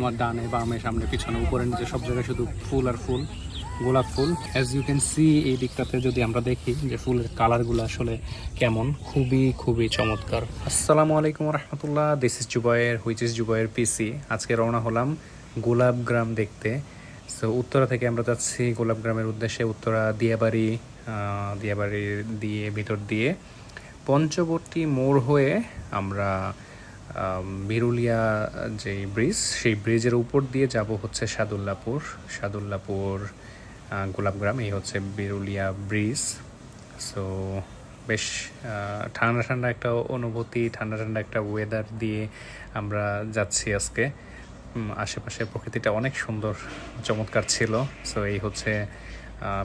আমার ডানে বামে সামনে পিছনে উপরে নিচে সব জায়গায় শুধু ফুল আর ফুল গোলাপ ফুল। অ্যাজ ইউ ক্যান সি এই দিকটাতে যদি আমরা দেখি যে ফুলের কালারগুলো আসলে কেমন খুবই খুবই চমৎকার। আসসালামু আলাইকুম রহমতুল্লাহ this is Zubair which is Zubair PC আজকে রওনা হলাম গোলাপ গ্রাম দেখতে। সো উত্তরা থেকে আমরা যাচ্ছি গোলাপ গ্রামের উদ্দেশ্যে উত্তরা দিয়াবাড়ি দিয়াবাড়ি দিয়ে ভিতর দিয়ে। পঞ্চবর্তী মোড় হয়ে আমরা আম, বিরুলিয়া যে ব্রিজ, সেই ব্রিজের উপর দিয়ে যাব হচ্ছে সাদুল্লাপুর সাদুল্লাপুর গোলাপগ্রাম, এই হচ্ছে বিরুলিয়া ব্রিজ। সো বেশ ঠান্ডা ঠান্ডা একটা অনুভূতি, ঠান্ডা ঠান্ডা একটা ওয়েদার দিয়ে আমরা যাচ্ছি আজকে। আশেপাশে প্রকৃতিটা অনেক সুন্দর, চমৎকার ছিল। সো এই হচ্ছে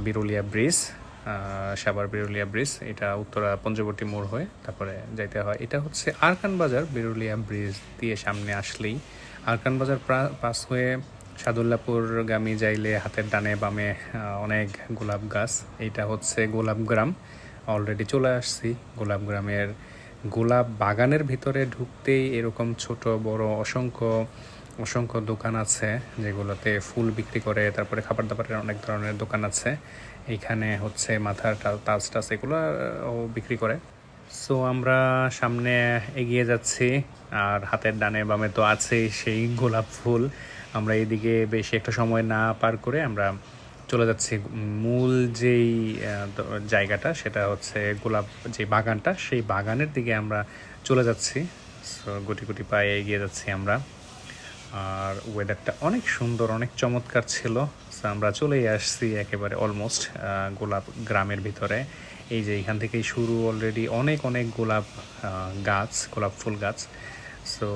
বিরুলিয়া ব্রিজ। সাবার বিরুলিয়া ব্রিজ, এটা উত্তরা পঞ্চবর্তী মোড় হয়ে তারপরে যাইতে হয়। এটা হচ্ছে আরকান বাজার, বিরুলিয়া ব্রিজ দিয়ে সামনে আসলেই। আরকান বাজার পাস হয়ে সাদুল্লাপুরগামী যাইলে হাতের ডানে বামে অনেক গোলাপ গাছ। এইটা হচ্ছে গোলাপ গ্রাম। অলরেডি চলে আসছি। গোলাপ গ্রামের গোলাপ বাগানের ভিতরে ঢুকতেই এরকম ছোট, বড়, অসংখ্য অসংখ্য দোকান আছে যেগুলোতে ফুল বিক্রি করে, তারপরে খাবার দাবারের অনেক ধরনের দোকান আছে। এইখানে হচ্ছে মাথার টা- তাজ টাজ এগুলো বিক্রি করে। সো আমরা সামনে এগিয়ে যাচ্ছি, আর হাতের ডানে বামে তো আছেই সেই গোলাপ ফুল। আমরা এদিকে বেশি একটা সময় না পার করে আমরা চলে যাচ্ছি। মূল যেই জায়গাটা সেটা হচ্ছে গোলাপ যে বাগানটা, সেই বাগানের দিকে আমরা চলে যাচ্ছি। সো গুটি গুটি পায়ে এগিয়ে যাচ্ছি আমরা। আর ওয়েদারটা অনেক সুন্দর, অনেক চমৎকার ছিল। আমরা চলেই আসছি একেবারে অলমোস্ট গোলাপ গ্রামের ভিতরে। এই যে এখান থেকেই শুরু অলরেডি অনেক অনেক গোলাপ গাছ, গোলাপ ফুল গাছ। সো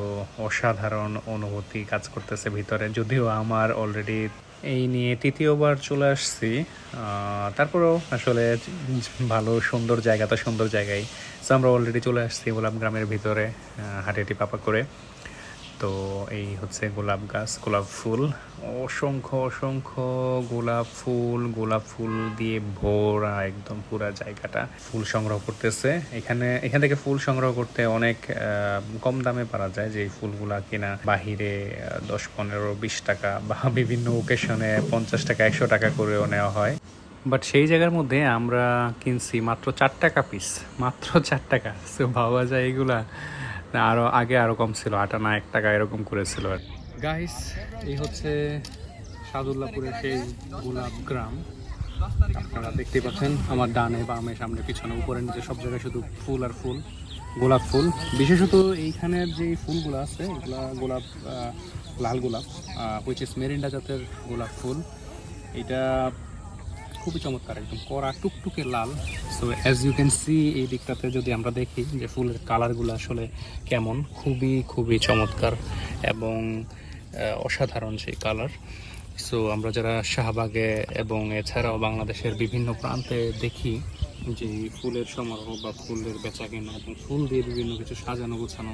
অসাধারণ অনুভূতি কাজ করতেছে ভিতরে। যদিও আমার অলরেডি এই নিয়ে তৃতীয়বার চলে আসছি। তারপরেও আসলে ভালো, সুন্দর জায়গা তো সুন্দর জায়গায়। সো আমরা অলরেডি চলে আসছি গোলাপ গ্রামের ভিতরে হাঁটিহাঁটি পাপা করে। তো এই হচ্ছে গোলাপ গাছ, গোলাপ ফুল। অসংখ্য অসংখ্য গোলাপ ফুল গোলাপ ফুল দিয়ে ভরা একদম পুরা জায়গাটা ফুল সংগ্রহ করতেছে। এখানে, এখান থেকে ফুল সংগ্রহ করতে অনেক কম দামে পারা যায় যে ফুলগুলা কিনা বাহিরে দশ, পনেরো, বিশ টাকা বা বিভিন্ন ওকেশনে পঞ্চাশ টাকা, একশো টাকা করেও নেওয়া হয়। বাট সেই জায়গার মধ্যে আমরা কিনছি মাত্র চার টাকা পিস মাত্র চার টাকা। সো ভাবা যায় এগুলা। না, আরও আগে আরও কম ছিল, আট আনা এক টাকা এরকম করেছিল আর গাইস এই হচ্ছে সাদুল্লাপুরের সেই গোলাপ গ্রাম। আপনারা দেখতে পাচ্ছেন, আমার ডানে বামে সামনে, পিছনে, উপরে, নিচে, সব জায়গায় শুধু ফুল আর ফুল, গোলাপ ফুল। বিশেষত এইখানের যে ফুলগুলো আছে, এগুলা গোলাপ লাল গোলাপ হুইচ ইস মেরিন্ডা জাতের গোলাপ ফুল। এটা খুবই চমৎকার, একদম কড়া, টুকটুকে লাল। So as you can see এই দিকটাতে যদি আমরা দেখি যে ফুলের কালারগুলো আসলে কেমন, খুবই খুবই চমৎকার এবং অসাধারণ সেই কালার। সো আমরা যারা শাহবাগে এবং এছাড়াও বাংলাদেশের বিভিন্ন প্রান্তে দেখি যে ফুলের সমারোহ বা ফুলের বেচা কেনা এবং ফুল দিয়ে বিভিন্ন কিছু সাজানো, গোছানো,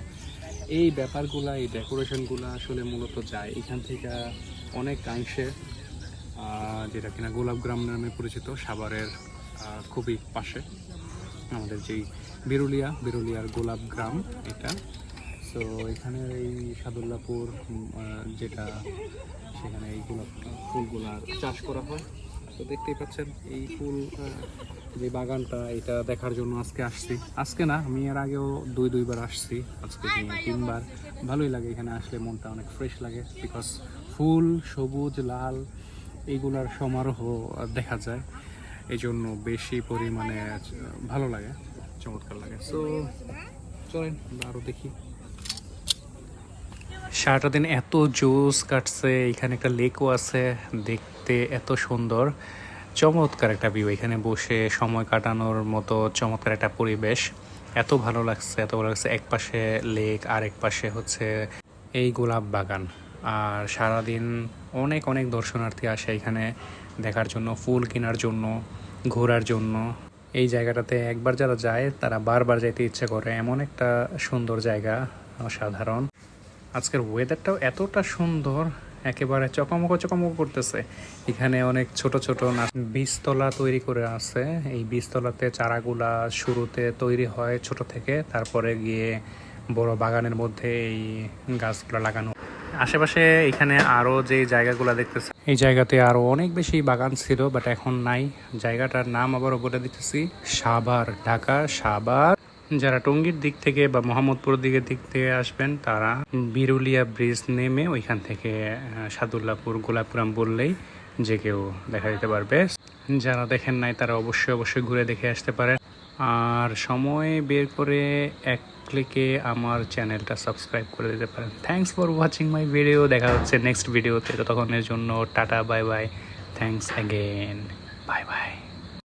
এই ব্যাপারগুলা, এই ডেকোরেশনগুলো আসলে মূলত যায় এখান থেকে অনেকাংশে যেটা কিনা গোলাপগ্রাম নামে পরিচিত, সাভারের খুবই পাশে আমাদের যেই বিরুলিয়া, বিরুলিয়ার গোলাপ গ্রাম এটা। তো এখানে এই সাদুল্লাপুর যেটা সেখানে এই গোলাপ ফুলগুলার চাষ করা হয়। তো দেখতেই পাচ্ছেন, এই ফুল যে বাগানটা, এটা দেখার জন্য আজকে আসছি। আজকে না, আমি এর আগেও দুই, দুইবার আসছি। আজকে তিনবার। ভালোই লাগে এখানে আসলে, মনটা অনেক ফ্রেশ লাগে। বিকজ ফুল সবুজ, লাল এইগুলার সমারোহ দেখা যায়। এই জন্য বেশি পরিমাণে ভালো লাগে, চমৎকার লাগে। সো চলেন আমরা আরও দেখি। সারাটা দিন এত জোস কাটছে, এখানে একটা লেকও আছে, দেখতে এত সুন্দর। চমৎকার একটা ভিউ এখানে বসে সময় কাটানোর মতো চমৎকার একটা পরিবেশ। এত ভালো লাগছে, এত ভালো লাগছে। এক পাশে লেক আর এক পাশে হচ্ছে এই গোলাপ বাগান। আর সারাদিন অনেক অনেক দর্শনার্থী আসে এখানে দেখার জন্য, ফুল কেনার জন্য, ঘোরার জন্য। এই জায়গাটাতে একবার যারা যায়, তারা বারবার যাইতে ইচ্ছে করে। এমন একটা সুন্দর জায়গা, অসাধারণ। আজকের ওয়েদারটাও এতটা সুন্দর, একেবারে চকামকো চকামকো করতেছে। এখানে অনেক ছোট ছোট বীজতলা তৈরি করে আছে। এই বীজতলাতে চারাগুলা শুরুতে তৈরি হয় ছোট থেকে, তারপরে গিয়ে বড় বাগানের মধ্যে এই গাছগুলো লাগানো আশেপাশে এখানে আরও যে জায়গাগুলো দেখতেছি, এই জায়গাতে আরও অনেক বেশি বাগান ছিল বাট এখন নাই। জায়গাটার নাম আবারও বলে দিতেছি, সাভার, ঢাকা, সাভার। যারা টঙ্গীর দিক থেকে বা মোহাম্মদপুর দিকের দিক থেকে আসবেন, তারা বিরুলিয়া ব্রিজ নেমে ওইখান থেকে সাদুল্লাপুর গোলাপুরাম বললেই যে কেউ দেখা দিতে পারবে। যারা দেখেন নাই, তারা অবশ্যই অবশ্যই ঘুরে দেখে আসতে পারেন। আর সময় বের করে এক ক্লিকে আমার চ্যানেলটা সাবস্ক্রাইব করে দিতে পারেন। Thanks for watching my video দেখা হচ্ছে নেক্সট ভিডিওতে ততক্ষণের জন্য tata bye bye thanks again bye bye